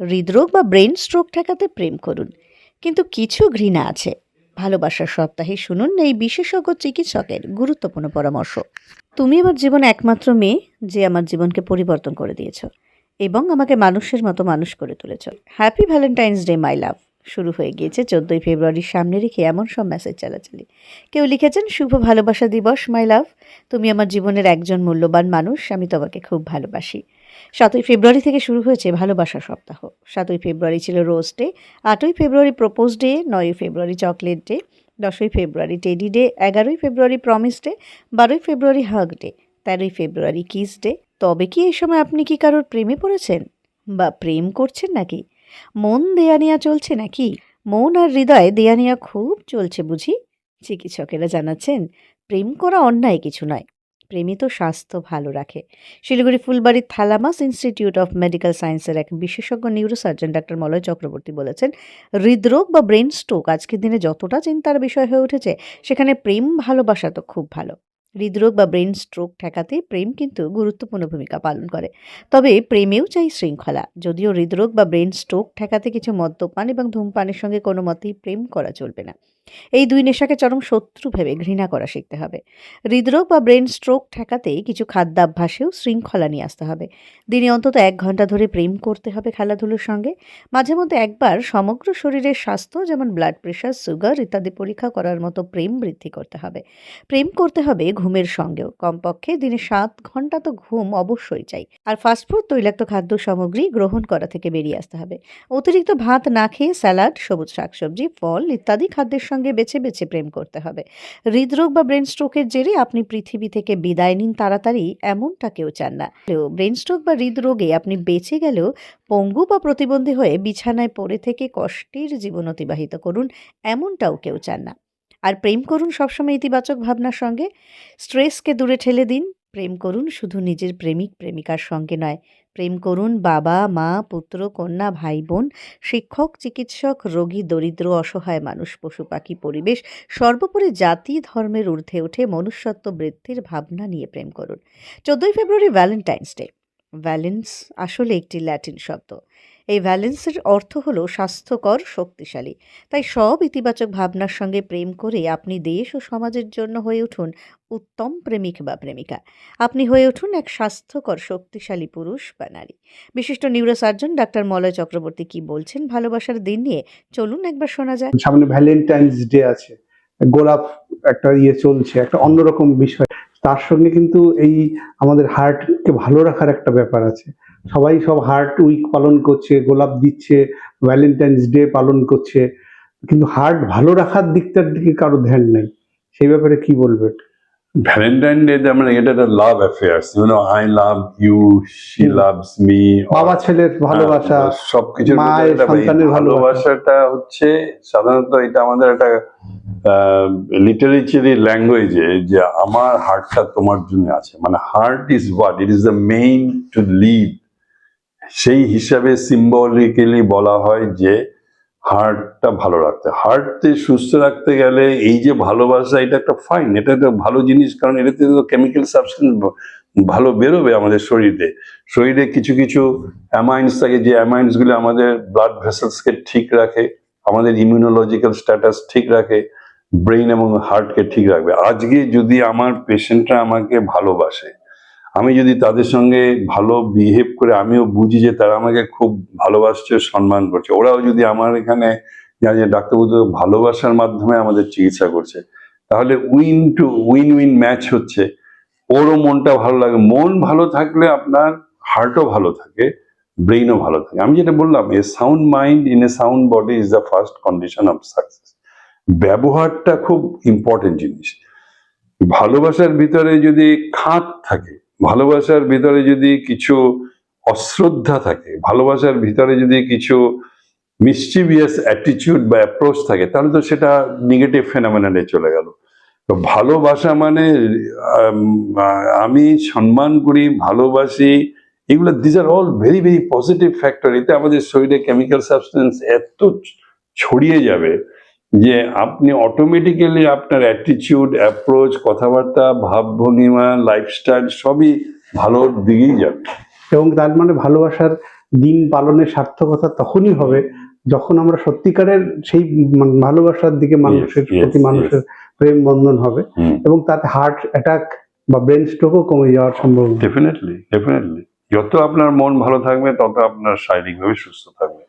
হৃদরোগ বা brain stroke ঠেকাতে প্রেম করুন। কিন্তু কিছু ঘৃণা আছে। ভালোবাসার সপ্তাহে শুনুন এই বিশেষজ্ঞ চিকিৎসকের গুরুত্বপূর্ণ পরামর্শ। তুমি আমার জীবনে একমাত্র মেয়ে যে আমার জীবনকে পরিবর্তন করে দিয়েছ এবং আমাকে মানুষের মতো মানুষ করে তুলেছ। Happy valentine's day my love শুরু হয়ে গিয়েছে চোদ্দোই ফেব্রুয়ারির সামনে রেখে এমন সব মেসেজ চালাচালি। কেউ লিখেছেন, শুভ ভালোবাসা দিবস মাই লাভ তুমি আমার জীবনের একজন মূল্যবান মানুষ, আমি তোমাকে খুব ভালোবাসি। সাতই ফেব্রুয়ারি থেকে শুরু হয়েছে ভালোবাসা সপ্তাহ। সাতই ফেব্রুয়ারি ছিল রোজ ডে, আটই ফেব্রুয়ারি প্রপোজ ডে, নয়ই ফেব্রুয়ারি চকলেট ডে, দশই ফেব্রুয়ারি টেডি ডে, এগারোই ফেব্রুয়ারি প্রমিস ডে, বারোই ফেব্রুয়ারি হাগ ডে, তেরোই ফেব্রুয়ারি কিস ডে। তবে কি এই সময় আপনি কি কারোর প্রেমে পড়েছেন? বা প্রেম করছেন নাকি? মন দেয়া নেয়া চলছে নাকি? মন আর হৃদয় দেয়া নেয়া খুব চলছে বুঝি? চিকিৎসকেরা জানাচ্ছেন, প্রেম করা অন্যায় কিছু নয়। প্রেমই তো স্বাস্থ্য ভালো রাখে। শিলিগুড়ি ফুলবাড়ির থালামাস ইনস্টিটিউট অফ মেডিকেল সায়েন্সের এক বিশেষজ্ঞ নিউরোসার্জন ডাক্তার মলয় চক্রবর্তী বলেছেন, হৃদরোগ বা ব্রেন স্ট্রোক আজকের দিনে যতটা চিন্তার বিষয় হয়ে উঠেছে, সেখানে প্রেম ভালোবাসা তো খুব ভালো। হৃদরোগ বা ব্রেন স্ট্রোক ঠেকাতে প্রেম কিন্তু গুরুত্বপূর্ণ ভূমিকা পালন করে। তবে প্রেমেও চাই শৃঙ্খলা। যদিও হৃদরোগ বা ব্রেন স্ট্রোক ঠেকাতে কিছু মদ্যপান এবং ধূমপানের সঙ্গে কোনো মতেই প্রেম করা চলবে না। এই দুই নেশাকে চরম শত্রু ভেবে ঘৃণা করা শিখতে হবে। হৃদরোগ বা ব্রেন স্ট্রোক ঠেকাতে কিছু খাদ্যাভ্যাসেও শৃঙ্খলা নিয়ে আসতে হবে। দিনে অন্তত এক ঘণ্টা ধরে প্রেম করতে হবে খেলাধুলোর সঙ্গে। মাঝে মধ্যে একবার সমগ্র শরীরের স্বাস্থ্য যেমন ব্লাড প্রেশার সুগার ইত্যাদি পরীক্ষা করার মতো প্রেম বৃদ্ধি করতে হবে। প্রেম করতে হবে ঘুমের সঙ্গেও। কমপক্ষে দিনে সাত ঘণ্টা তো ঘুম অবশ্যই চাই। আর ফাস্টফুড তৈলাক্ত খাদ্য সামগ্রী গ্রহণ করা থেকে বেরিয়ে আসতে হবে। অতিরিক্ত ভাত না খেয়ে স্যালাড, সবুজ শাকসবজি, ফল ইত্যাদি খাদ্যের সঙ্গে বেছে বেছে প্রেম করতে হবে। হৃদরোগ বা ব্রেন স্ট্রোকের জেরে আপনি পৃথিবী থেকে বিদায় নিন তাড়াতাড়ি, এমনটা কেউ চান না। ব্রেন স্ট্রোক বা হৃদরোগে আপনি বেঁচে গেলেও পঙ্গু বা প্রতিবন্ধী হয়ে বিছানায় পড়ে থেকে কষ্টের জীবন অতিবাহিত করুন, এমনটাও কেউ চান না। আর প্রেম করুন সবসময় ইতিবাচক ভাবনার সঙ্গে। স্ট্রেসকে দূরে ঠেলে দিন। প্রেম করুন শুধু নিজের প্রেমিক প্রেমিকার সঙ্গে নয়। প্রেম করুন বাবা, মা, পুত্র, কন্যা, ভাই, বোন, শিক্ষক, চিকিৎসক, রোগী, দরিদ্র, অসহায় মানুষ, পশু পাখি, পরিবেশ, সর্বোপরি জাতি, ধর্মের ঊর্ধ্বে উঠে মনুষ্যত্ব বৃদ্ধির ভাবনা নিয়ে প্রেম করুন। চোদ্দই ফেব্রুয়ারি ভ্যালেন্টাইন্স ডে। ভ্যালেন্স আসলে একটি ল্যাটিন শব্দ। এই ভ্যালেন্সের অর্থ হলো স্বাস্থ্যকর, শক্তিশালী। তাই সব ইতিবাচক ভাবনার সঙ্গে প্রেম করে আপনি দেশ ও সমাজের জন্য হয়ে উঠুন উত্তম প্রেমিক বা প্রেমিকা। আপনি হয়ে উঠুন এক স্বাস্থ্যকর, শক্তিশালী পুরুষ বা নারী। বিশিষ্ট নিউরোসার্জন ডাক্তার মলয় চক্রবর্তী কি বলছেন ভালোবাসার দিন নিয়ে? চলুন একবার শোনা যায় সামনে ভ্যালেন্টাইন্স ডে আছে। গোলাপ একটা ইয়ে চলছে, একটা অন্যরকম বিষয়। তার সঙ্গে কিন্তু এই আমাদের হার্টকে ভালো রাখার একটা ব্যাপার আছে। সবাই সব হার্ট উইক পালন করছে গোলাপ দিচ্ছে ভ্যালেন্টাইন্স ডে পালন করছে কিন্তু হার্ট ভালো রাখার দিকটার দিকে কারও ধ্যান নেই সেই ব্যাপারে কি বলবেন valentine day is a love affairs. You know, I love you, she Hmm. loves me. বাবা ছেলের ভালোবাসা সবকিছু সন্তানের ভালোবাসাটা হচ্ছে সাধারণত এটা আমাদের একটা লিটারেচারি ল্যাঙ্গুয়েজে যে আমার হার্টটা তোমার জন্য আছে মানে heart is what it is the main to live সেই হিসাবে সিম্বলিক্যালি বলা হয় যে হার্টটা ভালো রাখতে। হার্টকে সুস্থ রাখতে গেলে এই যে ভালোবাসা, এটা একটা ফাইন এটা একটা ভালো জিনিস, কারণ এটাতে তো কেমিক্যাল সাবস্টেন্স ভালো বেরোবে আমাদের শরীরে। শরীরে কিছু কিছু অ্যামাইন্স থাকে, যে অ্যামাইন্সগুলো আমাদের ব্লাড ভেসেলসকে ঠিক রাখে, আমাদের ইমিউনোলজিক্যাল স্ট্যাটাস ঠিক রাখে ব্রেন এবং হার্টকে ঠিক রাখবে। আজকে যদি আমার পেশেন্টরা আমাকে ভালোবাসে আমি যদি তাদের সঙ্গে ভালো বিহেভ করে আমিও বুঝি যে তারা আমাকে খুব ভালোবাসছে, সম্মান করছে। ওরাও যদি আমার এখানে যে ডাক্তারবাবু ভালোবাসার মাধ্যমে আমাদের চিকিৎসা করছে। তাহলে win to win win match হচ্ছে। ওরও মনটা ভালো লাগে। মন ভালো থাকলে আপনার হার্টও ভালো থাকে ব্রেইনও ভালো থাকে। আমি যেটা বললাম a sound mind in a sound body is the first condition of success ব্যবহারটা খুব ইম্পর্টেন্ট জিনিস। ভালোবাসার ভিতরে যদি খাত থাকে ভালোবাসার ভিতরে যদি কিছু অশ্রদ্ধা থাকে, ভালোবাসার ভিতরে যদি কিছু মিসচিভিয়াস অ্যাটিটিউড বা অ্যাপ্রোচ থাকে, তাহলে তো সেটা নেগেটিভ ফেনামেনালে চলে গেল। তো ভালোবাসা মানে আমি সম্মান করি, ভালোবাসি, এগুলো these are all very very positive factor এতে আমাদের শরীরে কেমিক্যাল সাবস্টেন্স এত ছড়িয়ে যাবে যে আপনি অটোমেটিক্যালি আপনার অ্যাটিটিউড অ্যাপ্রোচ কথাবার্তা ভাবভঙ্গিমা লাইফস্টাইল সবই ভালোর দিকেই যাবে। এবং তার মানে ভালোবাসার দিন পালনের সার্থকতা তখনই হবে যখন আমরা সত্যিকারের সেই ভালোবাসার দিকে মানুষের প্রতি মানুষের প্রেম বন্ধন হবে এবং তাতে হার্ট অ্যাটাক বা ব্রেন স্ট্রোকও কমে যাওয়ার সম্ভাবনা। ডেফিনেটলি ডেফিনেটলি যত আপনার মন ভালো থাকবে তত আপনার শারীরিকভাবে সুস্থ থাকবে।